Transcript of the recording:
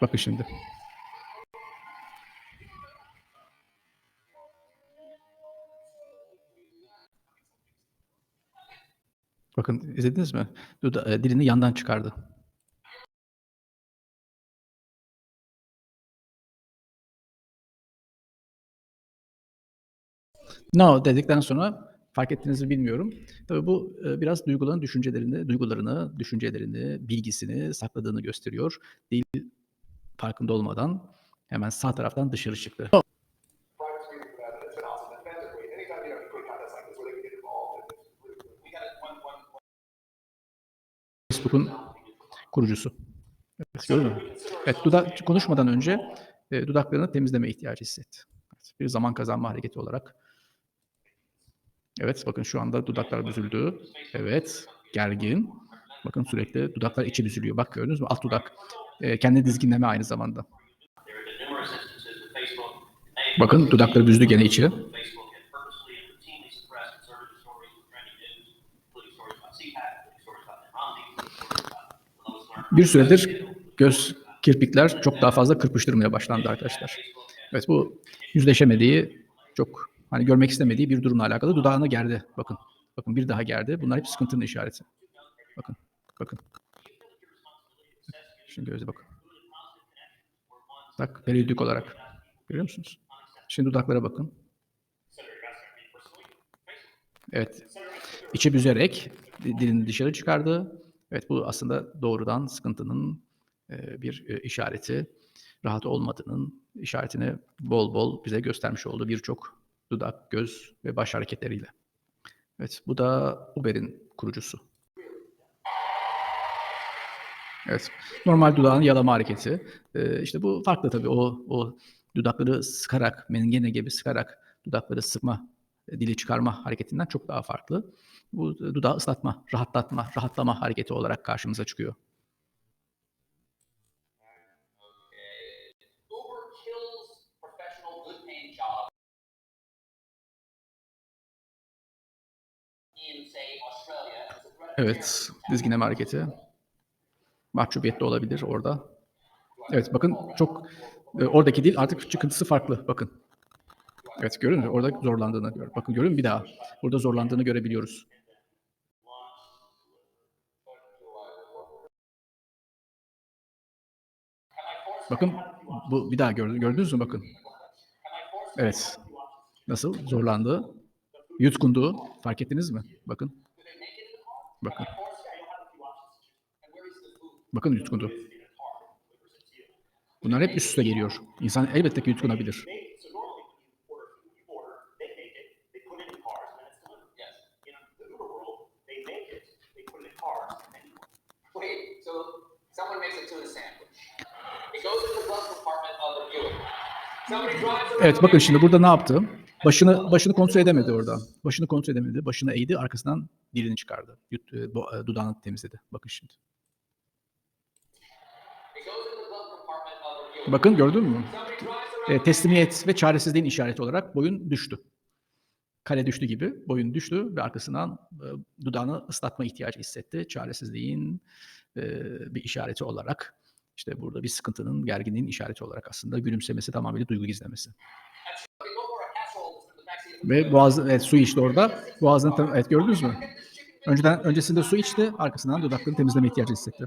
Bakın şimdi. Bakın izlediniz mi? Duda, e, dilini yandan çıkardı. No dedikten sonra fark ettiğinizi bilmiyorum. Tabii bu e, biraz duyguların düşüncelerini, duygularını, düşüncelerini, bilgisini sakladığını gösteriyor. Dil farkında olmadan hemen sağ taraftan dışarı çıktı. Facebook'un kurucusu. Evet, gördün mü? Evet, dudak konuşmadan önce e, dudaklarını temizleme ihtiyacı hissetti. Evet, bir zaman kazanma hareketi olarak. Evet, bakın şu anda dudaklar büzüldü. Evet, gergin. Bakın sürekli dudaklar içi büzülüyor. Bak gördünüz mü? Alt dudak. E, kendi dizginleme aynı zamanda. Bakın dudakları büzdü gene içi. Bir süredir göz kirpikler çok daha fazla kırpıştırmaya başlandı arkadaşlar. Evet bu yüzleşemediği, çok hani görmek istemediği bir durumla alakalı dudağını gerdi. Bakın. Bakın bir daha gerdi. Bunlar hep sıkıntının işareti. Bakın. Bakın. Şimdi gözle bakın. Bak periyodik olarak. Görüyor musunuz? Şimdi dudaklara bakın. Evet. İçi büzerek di- dilini dışarı çıkardı. Evet bu aslında doğrudan sıkıntının e, bir e, işareti. Rahat olmadığının işaretini bol bol bize göstermiş oldu birçok dudak, göz ve baş hareketleriyle. Evet bu da Uber'in kurucusu. Evet. Normal dudağın yalama hareketi. Ee, işte bu farklı tabii. O, o dudakları sıkarak, mengene gibi sıkarak dudakları sıkma, e, dili çıkarma hareketinden çok daha farklı. Bu dudağı ıslatma, rahatlatma, rahatlama hareketi olarak karşımıza çıkıyor. Evet, dizginleme hareketi. Mahcubiyet de olabilir orada. Evet, bakın çok e, oradaki dil artık çıkıntısı farklı. Bakın. Evet, görün? Orada zorlandığını gör. Bakın görün bir daha. Burada zorlandığını görebiliyoruz. Bakın bu bir daha gördünüz, gördünüz mü bakın. Evet. Nasıl zorlandı? Yutkundu. Fark ettiniz mi? Bakın. Bakın. Bakın yutkundu. Bunlar hep üst üste geliyor. İnsan elbette ki yutkunabilir. Evet bakın şimdi burada ne yaptı? Başını başını kontrol edemedi orada. Başını kontrol edemedi. Başını eğdi, arkasından dilini çıkardı. Yut, e, e, dudağını temizledi. Bakın şimdi. Bakın gördün mü? E, teslimiyet ve çaresizliğin işareti olarak boyun düştü. Kale düştü gibi boyun düştü ve arkasından e, dudağını ıslatma ihtiyacı hissetti. Çaresizliğin e, bir işareti olarak işte burada bir sıkıntının, gerginliğin işareti olarak aslında gülümsemesi tamamıyla duygu gizlemesi. Ve boğaz, evet, su içti orada. Boğazını, evet gördünüz mü? Önceden öncesinde su içti, arkasından dudaklarını temizleme ihtiyacı hissetti.